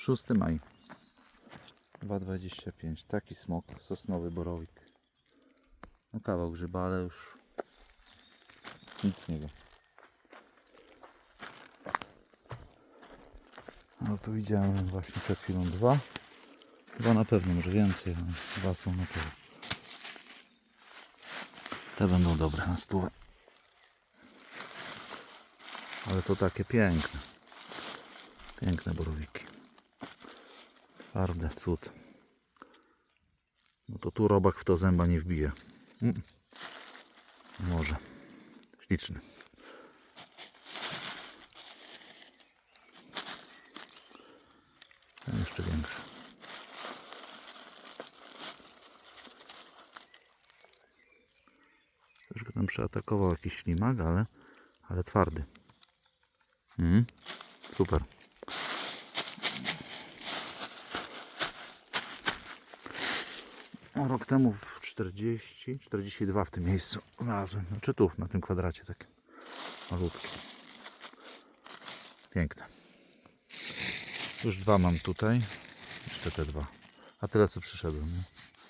6 maj. 2,25 taki smok, sosnowy borowik. No kawał grzyba, ale już nic z niego no tu widziałem właśnie przed chwilą dwa. Dwa na pewno, może więcej ale dwa są na pewno. Te będą dobre na stówę. Ale to takie piękne. Piękne borowiki Twarde, cud. No to tu robak w to zęba nie wbije. Mm. Może. Śliczny. Ten jeszcze większy. Też go tam przeatakował jakiś ślimak, ale, ale twardy. Mm. Super. O, Rok temu w 40, 42 w tym miejscu znalazłem. Znaczy tu, na tym kwadracie takim malutkim. Piękne. Już dwa mam tutaj. Jeszcze te dwa. A tyle co przyszedłem. Nie?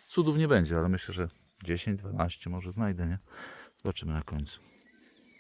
Cudów nie będzie, ale myślę, że 10, 12 może znajdę, nie? Zobaczymy na końcu.